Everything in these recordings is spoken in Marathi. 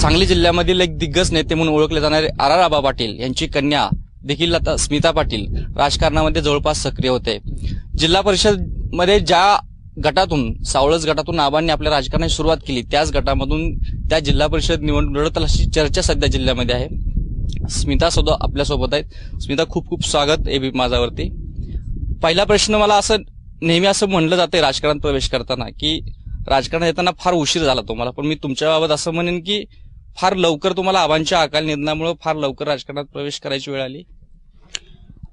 सांगली जिल्ह्यामधील एक दिग्गज नेते म्हणून ओळखले जाणारे आर आर आबा पाटील यांची कन्या देखील आता स्मिता पाटील राजकारणामध्ये जवळपास सक्रिय होते. जिल्हा परिषदमध्ये ज्या गटातून सावळस गटातून आबांनी आपल्या राजकारणाची सुरुवात केली त्याच गटामधून त्या जिल्हा परिषद निवडणूक लढत अशी चर्चा सध्या जिल्ह्यामध्ये आहे. स्मिता सुद्धा आपल्यासोबत आहेत. स्मिता खूप खूप स्वागत एबी माझावरती पहिला प्रश्न मला असं नेहमी असं म्हणलं जाते राजकारणात प्रवेश करताना की राजकारणात येताना फार उशीर झाला तुम्हाला पण मी तुमच्याबाबत असं म्हणेन की फार लवकर तुम्हाला आबांच्या अकाल निधनामुळे फार लवकर राजकारणात प्रवेश करायची वेळ आली?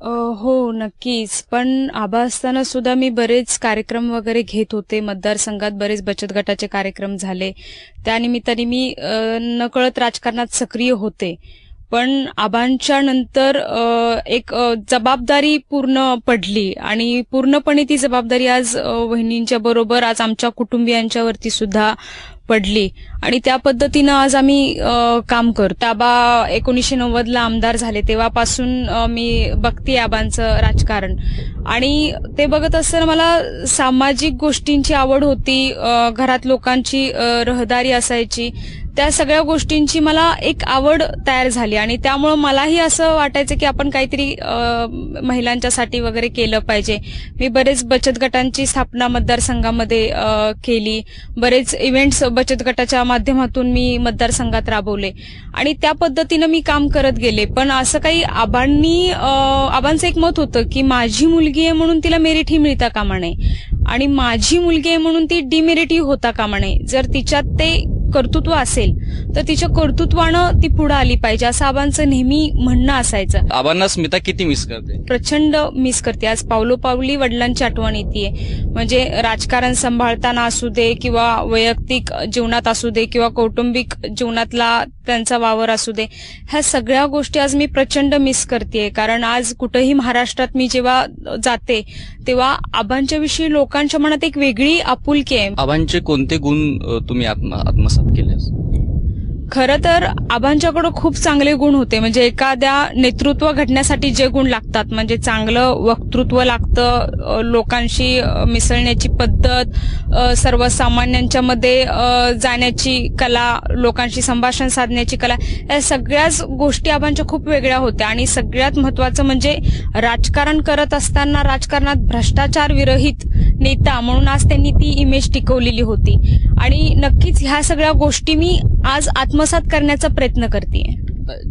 अ, हो नक्कीच. पण आबा असताना सुद्धा मी बरेच कार्यक्रम वगैरे घेत होते. मतदारसंघात बरेच बचत गटाचे कार्यक्रम झाले. त्यानिमित्ताने मी अ, नकळत राजकारणात सक्रिय होते. पण आबांच्या नंतर अ, एक अ, जबाबदारी पूर्ण पडली. आणि पूर्णपणे ती जबाबदारी आज अ, वहिनींच्या बरोबर आज आमच्या कुटुंबियांच्यावरती सुद्धा पडली. आणि त्या पद्धतीनं आज आम्ही काम करतो ताबा एकोणीसशे नव्वदला आमदार झाले तेव्हापासून मी बघते आबांचं राजकारण. आणि ते बघत असताना मला सामाजिक गोष्टींची आवड होती घरात लोकांची रहदारी असायची. त्या सगळ्या गोष्टींची मला एक आवड तयार झाली आणि त्यामुळं मलाही असं वाटायचं की आपण काहीतरी महिलांच्यासाठी वगैरे केलं पाहिजे. मी बरेच बचत गटांची स्थापना मतदारसंघामध्ये केली. बरेच इव्हेंट्स बचत गटाच्या माध्यमातून मी मतदारसंघात राबवले. आणि त्या पद्धतीनं मी काम करत गेले. पण असं काही आबांनी आबांचं एक मत होतं की माझी मुलगी आहे म्हणून तिला मेरिट ही मिळता कामा नये. आणि माझी मुलगी आहे म्हणून ती डिमेरिट ही होता कामा नये. जर तिच्यात ते कर्तृत्व असेल तर तिच्या कर्तृत्वानं ती पुढे आली पाहिजे असं आबांचं नेहमी म्हणणं असायचं. आबांना स्मिता किती मिस करते? प्रचंड मिस करते. आज पावलोपावली वडिलांची आठवण येते. म्हणजे राजकारण सांभाळताना असू दे किंवा वैयक्तिक जीवनात असू दे किंवा कौटुंबिक जीवनातला त्यांचा वावर असू दे ह्या सगळ्या गोष्टी आज मी प्रचंड मिस करते. कारण आज कुठेही महाराष्ट्रात मी जेव्हा जाते तेव्हा आबांच्या विषयी लोकांच्या मनात एक वेगळी आपुलकी आहे. आबांचे कोणते गुण तुम्ही आत्म आत्मसात केले खरं तर आबांच्याकडं खूप चांगले गुण होते. म्हणजे एखाद्या नेतृत्व घडण्यासाठी जे गुण लागतात म्हणजे चांगलं वक्तृत्व लागतं लोकांशी मिसळण्याची पद्धत सर्वसामान्यांच्या मध्ये जाण्याची कला लोकांशी संभाषण साधण्याची कला या सगळ्याच गोष्टी आबांच्या खूप वेगळ्या होत्या. आणि सगळ्यात महत्वाचं म्हणजे राजकारण करत असताना राजकारणात भ्रष्टाचार विरहित नेता म्हणून आज त्यांनी ती इमेज टिकवलेली होती. आणि नक्कीच ह्या सगळ्या गोष्टी मी आज आत्म आत्मसात करण्याचा प्रयत्न करते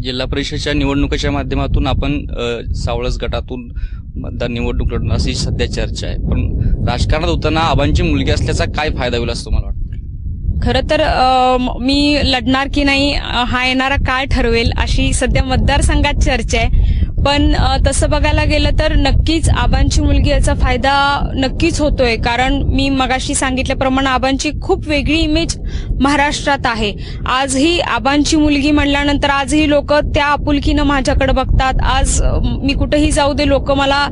जिल्हा परिषदच्या निवडणुकीच्या माध्यमातून आपण अ, सावळज गटातून मतदार निवडणूक लढणं अशी सध्या चर्चा आहे. पण राजकारणात होताना आबांची मुलगी असल्याचा काय फायदा होईल असं तुम्हाला वाटतं? खरं तर म- लढणार की नाही हा येणारा काळ ठरवेल अशी सध्या मतदारसंघात चर्चा आहे. पण तसं बघायला गेलं तर नक्कीच आबांची मुलगी याचा फायदा नक्कीच होतोय. कारण मी मगाशी सांगितल्याप्रमाणे आबांची खूप वेगळी इमेज महाराष्ट्रात आहे. आजही आबांची मुलगी म्हणल्यानंतर आजही लोक त्या आपुलकीनं माझ्याकडे बघतात. आज मी कुठेही जाऊ दे लोक मला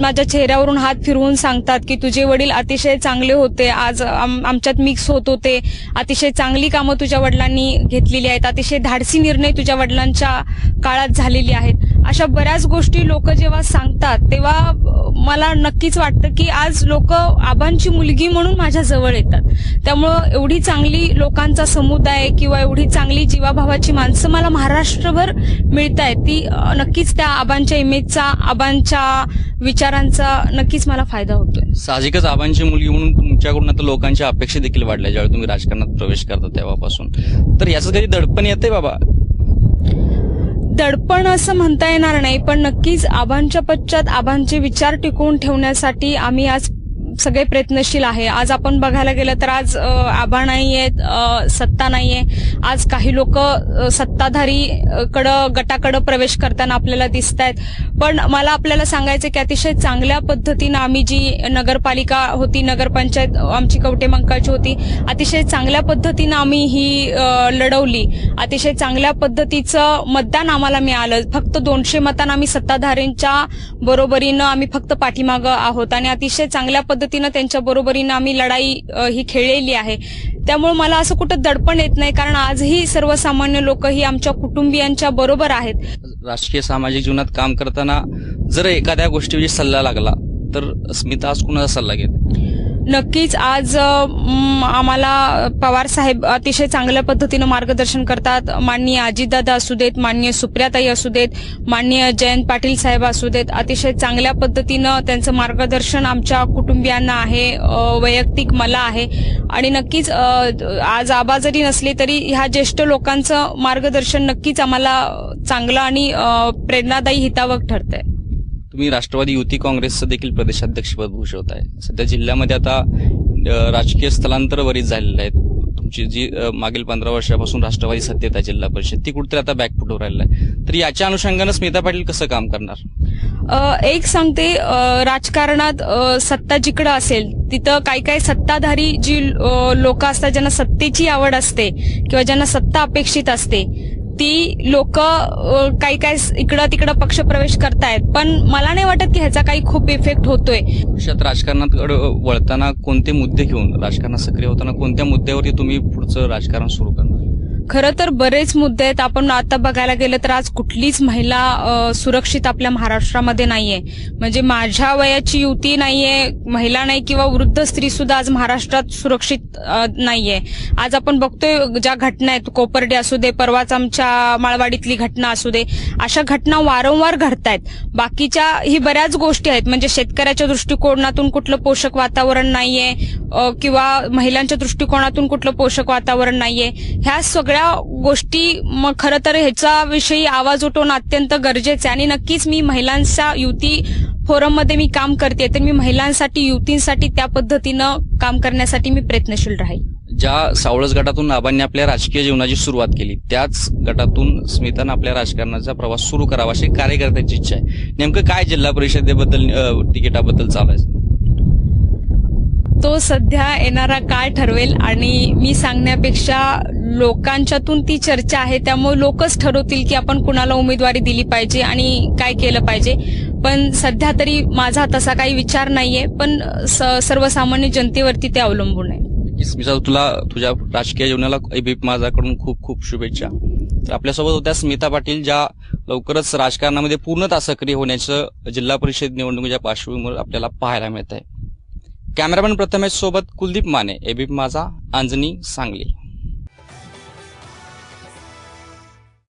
माझ्या चेहऱ्यावरून हात फिरवून सांगतात की तुझे वडील अतिशय चांगले होते. आज आम- आमच्यात मिक्स होत होते. अतिशय चांगली कामं तुझ्या वडिलांनी घेतलेली आहेत. अतिशय धाडसी निर्णय तुझ्या वडिलांच्या काळात झालेली आहेत. अशा बऱ्याच गोष्टी लोक जेव्हा सांगतात तेव्हा मला नक्कीच वाटतं की आज लोक आबांची मुलगी म्हणून माझ्या जवळ येतात. त्यामुळं एवढी चांगली लोकांचा समुदाय किंवा एवढी चांगली जीवाभावाची माणसं मला महाराष्ट्रभर मिळत आहेत ती नक्कीच त्या आबांच्या इमेजचा आबांच्या विचारांचा नक्कीच मला फायदा होतोय. साहजिकच आबांची मुलगी म्हणून तुमच्याकडून आता लोकांच्या अपेक्षा देखील वाढल्या ज्यावेळी तुम्ही राजकारणात प्रवेश करता तेव्हापासून. तर याचं कधी दडपण येते बाबा? दडपण असं म्हणता येणार नाही पण नक्कीच आबांच्या पश्चात आबांचे विचार टिकवून ठेवण्यासाठी आम्ही आज सगळे प्रयत्नशील आहे. आज आपण बघायला गेलं तर आज आभा नाही आहेत सत्ता सत्ता नाहीये. आज काही लोक सत्ताधारी कडं गटाकडं प्रवेश करताना आपल्याला दिसत आहेत पण मला आपल्याला सांगायचं की अतिशय चांगल्या पद्धतीनं आम्ही जी नगरपालिका होती नगरपंचायत आमची कवटेमंकाची होती अतिशय चांगल्या पद्धतीनं आम्ही ही लढवली. अतिशय चांगल्या पद्धतीचं मतदान आम्हाला मिळालं. फक्त दोनशे मतांना आम्ही सत्ताधारींच्या बरोबरीनं आम्ही फक्त पाठीमागं आहोत. आणि अतिशय चांगल्या पद्धती त्यांच्या बरोबरीनं आम्ही लढाई ही खेळलेली आहे. त्यामुळे मला असं कुठं दडपण येत नाही कारण आजही सर्वसामान्य लोक ही आमच्या कुटुंबियांच्या बरोबर आहेत. राजकीय सामाजिक जीवनात काम करताना जर एखाद्या गोष्टीविषयी सल्ला लागला तर स्मिता आज कुणाचा सल्ला घेते? नक्कीच आज आम्हाला पवार साहेब अतिशय चांगल्या पद्धतीनं मार्गदर्शन करतात. माननीय अजितदादा असू देत माननीय सुप्रियाताई असू देत माननीय जयंत पाटील साहेब असू देत अतिशय चांगल्या पद्धतीनं त्यांचं मार्गदर्शन आमच्या कुटुंबियांना आहे वैयक्तिक मला आहे. आणि नक्कीच आज आबा जरी नसले तरी ह्या ज्येष्ठ लोकांचं मार्गदर्शन नक्कीच आम्हाला चांगलं आणि प्रेरणादायी हितावक ठरतंय. तुम्ही राष्ट्रवादी युती काँग्रेसचं देखील प्रदेशाध्यक्षपद भूषवत आहे सध्या जिल्ह्यामध्ये आता राजकीय स्थलांतर बरीच झालेलं आहे. तुमची जी मागील पंधरा वर्षापासून राष्ट्रवादी सत्तेत आहे जिल्हा परिषद ती कुठेतरी आता बॅकफुटवर राहिलं आहे. तर याच्या अनुषंगानं स्मिता पाटील कसं काम करणार? एक सांगते राजकारणात सत्ता जिकडं असेल तिथं काही काही सत्ताधारी जी लोक असतात ज्यांना सत्तेची आवड असते किंवा ज्यांना सत्ता अपेक्षित असते ती लोक काही काही इकडं तिकडं पक्ष प्रवेश करतायत. पण मला नाही वाटत की ह्याचा काही खूप इफेक्ट होतोय. भविष्यात राजकारणात वळताना कोणते मुद्दे घेऊन राजकारणात सक्रिय होताना कोणत्या मुद्द्यावरती तुम्ही पुढचं राजकारण सुरू करणार? खरं तर बरेच मुद्दे आहेत. आपण आता बघायला गेलं तर आज कुठलीच महिला सुरक्षित आपल्या महाराष्ट्रामध्ये नाहीये. म्हणजे माझ्या वयाची युती नाहीये महिला नाही किंवा वृद्ध स्त्री सुद्धा आज महाराष्ट्रात सुरक्षित नाहीये. आज आपण बघतोय ज्या घटना आहेत कोपर्डे असू दे परवाच आमच्या माळवाडीतली घटना असू दे अशा घटना वारंवार घडतायत. बाकीच्या ही बऱ्याच गोष्टी आहेत. म्हणजे शेतकऱ्याच्या दृष्टिकोनातून कुठलं पोषक वातावरण नाहीये किंवा महिलांच्या दृष्टिकोनातून कुठलं पोषक वातावरण नाहीये. ह्या सगळ्या गोष्टी मग खरं तर ह्याचा विषयी आवाज उठवणं अत्यंत गरजेचं आहे. आणि नक्कीच मी महिलांच्या युती फोरममध्ये मी काम करते तर मी महिलांसाठी युतींसाठी त्या पद्धतीनं काम करण्यासाठी मी प्रयत्नशील राहील. ज्या सावळस गटातून आबांनी आपल्या राजकीय जीवनाची सुरुवात केली त्याच गटातून स्मितानं आपल्या राजकारणाचा प्रवास सुरू करावा अशी कार्यकर्त्यांची इच्छा आहे. नेमकं काय जिल्हा परिषदेबद्दल तिकिटाबद्दल चालू आहे? तो सध्या येणारा काळ ठरवेल आणि मी सांगण्यापेक्षा लोकांच्यातून ती चर्चा आहे त्यामुळे लोकच ठरवतील की आपण कुणाला उमेदवारी दिली पाहिजे आणि काय केलं पाहिजे. पण सध्या तरी माझा तसा काही विचार नाहीये पण स- सर्वसामान्य जनतेवरती ते अवलंबून आहे. स्मिता तुला तुझ्या राजकीय जीवनाला माझ्याकडून खूप खूप शुभेच्छा. तर आपल्यासोबत होत्या स्मिता पाटील ज्या लवकरच राजकारणामध्ये पूर्णतः सक्रिय होण्याचं जिल्हा परिषद निवडणुकीच्या पार्श्वभूमीवर आपल्याला पाहायला मिळत आहे कॅमेरामॅन प्रथमेश सोबत कुलदीप माने एबीप माझा अंजनी सांगली.